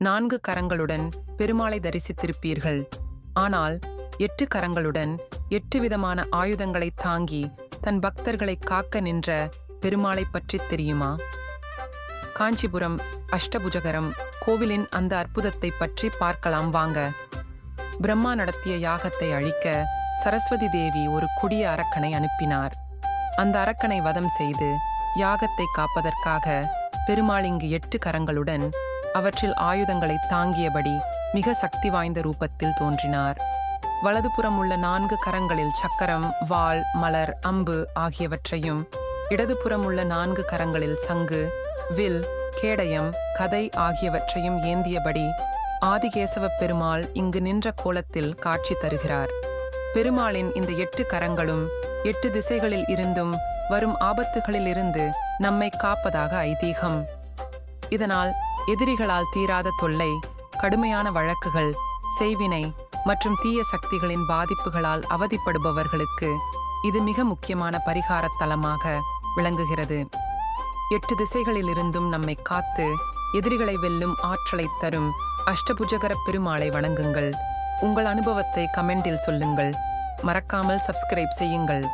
நான்கு கரங்களுடன் பெருமாளை தரிசித்திருப்பீர்கள். ஆனால் எட்டு கரங்களுடன் எட்டு விதமான ஆயுதங்களை தாங்கி தன் பக்தர்களை காக்க நின்ற பெருமாளை பற்றி தெரியுமா? காஞ்சிபுரம் அஷ்டபுஜகரம் கோவிலின் அந்த அற்புதத்தை பற்றி பார்க்கலாம் வாங்க. பிரம்மா நடத்திய யாகத்தை அழிக்க சரஸ்வதி தேவி ஒரு குடிய அரக்கனை அனுப்பினார். அந்த அரக்கனை வதம் செய்து யாகத்தை காப்பதற்காக பெருமாள் இங்கு எட்டு கரங்களுடன் அவற்றில் ஆயுதங்களை தாங்கியபடி மிக சக்தி வாய்ந்த ரூபத்தில் தோன்றினார். வலதுபுறம் உள்ள நான்கு கரங்களில் சக்கரம் வாள் மலர் அம்பு ஆகியவற்றையும் இடதுபுறம் உள்ள நான்கு கரங்களில் சங்கு வில் கேடயம் கதை ஆகியவற்றையும் ஏந்தியபடி ஆதிகேசவ பெருமாள் இங்கு நின்ற கோலத்தில் காட்சி தருகிறார். பெருமாளின் இந்த எட்டு கரங்களும் எட்டு திசைகளில் இருந்தும் வரும் ஆபத்துகளில் இருந்து நம்மை காப்பதாக ஐதீகம். இதனால் எதிரிகளால் தீராத தொல்லை கடுமையான வழக்குகள் செய்வினை மற்றும் தீய சக்திகளின் பாதிப்புகளால் அவதிப்படுபவர்களுக்கு இது மிக முக்கியமான பரிகாரத் தலமாக விளங்குகிறது. எட்டு திசைகளிலிருந்தும் நம்மை காத்து எதிரிகளை வெல்லும் ஆற்றலை தரும் அஷ்டபுஜகர பெருமாளை வணங்குங்கள். உங்கள் அனுபவத்தை கமெண்டில் சொல்லுங்கள். மறக்காமல் சப்ஸ்கிரைப் செய்யுங்கள்.